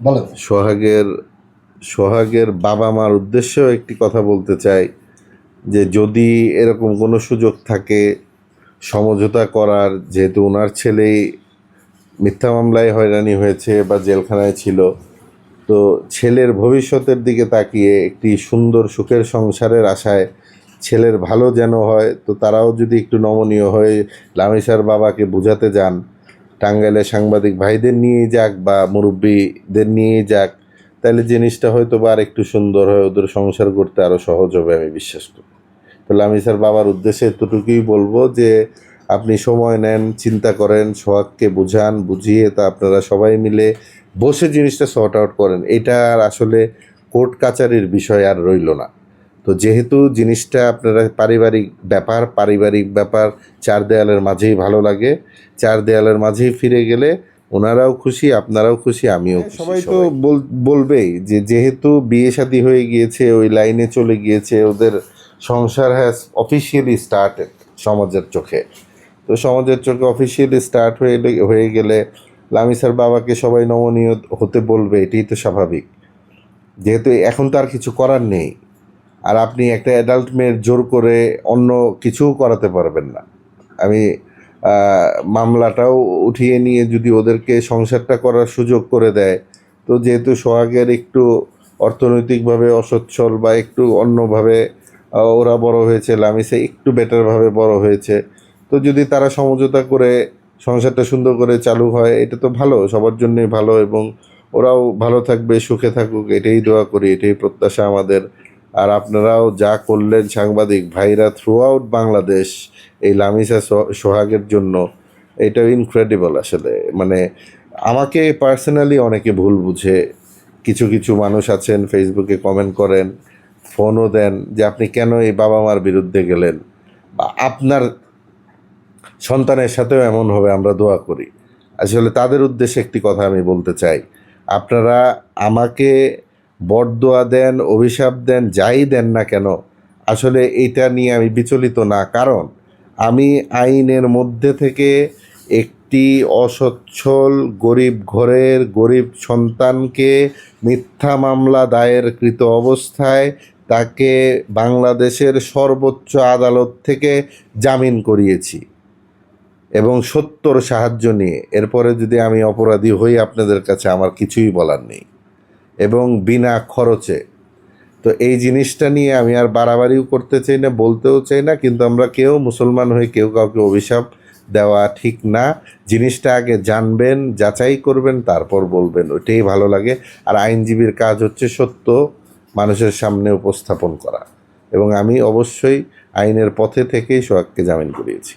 বলেন। সোহাগের সোহাগের বাবা মার উদ্দেশ্যেও একটি কথা বলতে চাই, যে যদি এরকম কোনো সুযোগ থাকে সমঝোতা করার, যেহেতু ওনার ছেলেই মিথ্যা মামলায় হয়রানি হয়েছে বা জেলখানায় ছিল, তো ছেলের ভবিষ্যতের দিকে তাকিয়ে একটি সুন্দর সুখের সংসারের আশায় ছেলের ভালো যেন হয়, তো তারাও যদি একটু নমনীয় হয়ে লামিসার বাবাকে বোঝাতে যান টাঙ্গাইলে সাংবাদিক ভাইদের নিয়ে যাক বা মুরব্বীদের নিয়ে যাক, তাহলে জিনিসটা হয়তো বা আর একটু সুন্দর হয় ওদের সংসার করতে আরও সহজ হবে, আমি বিশ্বাস করি। তাহলে আমি স্যার বাবার উদ্দেশ্যে এতটুকুই বলব যে, আপনি সময় নেন, চিন্তা করেন, সোহাগকে বুঝান, বুঝিয়ে তা আপনারা সবাই মিলে বসে জিনিসটা সর্ট আউট করেন। এটা আর আসলে কোর্ট কাচারির বিষয় আর রইল না। তো যেহেতু জিনিসটা আপনারা পারিবারিক ব্যাপার পারিবারিক ব্যাপার চার দেয়ালের মাঝেই ভালো লাগে চার দেয়ালের মাঝেই ফিরে গেলে ওনারাও খুশি আপনারাও খুশি আমিও খুশি সবাই তো বল- বলবেই যে যেহেতু বিয়ে শাদী হয়ে গিয়েছে ওই লাইনে চলে গিয়েছে ওদের সংসার হ্যাজ অফিসিয়ালি স্টার্টেড সমাজের চোখে। তো সমাজের চোখে অফিসিয়ালি স্টার্ট হয়ে হয়ে গেলে লামিসার বাবাকে সবাই নমনীয় হতে বলবে এটাই তো স্বাভাবিক। যেহেতু এখন তো আর কিছু করার নেই। আর আপনি একটা অ্যাডাল্ট মেয়ের জোর করে অন্য কিছুও করাতে পারবেন না। আমি মামলাটাও উঠিয়ে নিয়ে যদি ওদেরকে সংসারটা করার সুযোগ করে দেয়, তো যেহেতু সোহাগের একটু অর্থনৈতিকভাবে অসচ্ছল বা একটু অন্যভাবে ওরা বড় হয়েছে, লামিসে একটু বেটারভাবে বড় হয়েছে, তো যদি তারা সমঝোতা করে সংসারটা সুন্দর করে চালু হয়, এটা তো ভালো, সবার জন্যই ভালো এবং ওরাও ভালো থাকবে, সুখে থাকুক, এটাই দোয়া করি, এটাই প্রত্যাশা আমাদের। আর আপনারাও যা করলেন সাংবাদিক ভাইরা থ্রু আউট বাংলাদেশ এই লামিসা সোহাগের জন্য, এটা ইনক্রেডিবল আসলে। মানে আমাকে পার্সোনালি অনেকে ভুল বুঝে। কিছু কিছু মানুষ আছেন ফেসবুকে কমেন্ট করেন ফোনও দেন যে আপনি কেন এই বাবা মার বিরুদ্ধে গেলেন? বা আপনার সন্তানের সাথেও এমন হবে, আমরা দোয়া করি। আসলে তাদের উদ্দেশ্যে একটি কথা আমি বলতে চাই। আপনারা আমাকে বরদোয়া দেন, অভিশাপ দেন, যাই দেন না কেন, আসলে এটা নিয়ে আমি বিচলিত না। কারণ আমি আইনের মধ্যে থেকে একটি অসচ্ছল গরিব ঘরের গরিব সন্তানকে মিথ্যা মামলা দায়েরকৃত অবস্থায় তাকে বাংলাদেশের সর্বোচ্চ আদালত থেকে জামিন করিয়েছি এবং সত্যর সাহায্য নিয়ে। এরপরে যদি আমি অপরাধী হই, আপনাদের কাছে আমার কিছুই বলার নেই। এবং বিনা খরচে। তো এই জিনিসটা নিয়ে আমি আর বাড়াবাড়িও করতে চাই না, বলতেও চাই না, কিন্তু আমরা কেউ মুসলমান হয়ে কেউ কাউকে অভিশাপ দেওয়া ঠিক না। জিনিসটা আগে জানবেন, যাচাই করবেন, তারপর বলবেন, ওইটাই ভালো লাগে। আর আইনজীবীর কাজ হচ্ছে সত্য, মানুষের সামনে উপস্থাপন করা। এবং আমি অবশ্যই আইনের পথে থেকেই সোহাগকে জামিন করিয়েছি।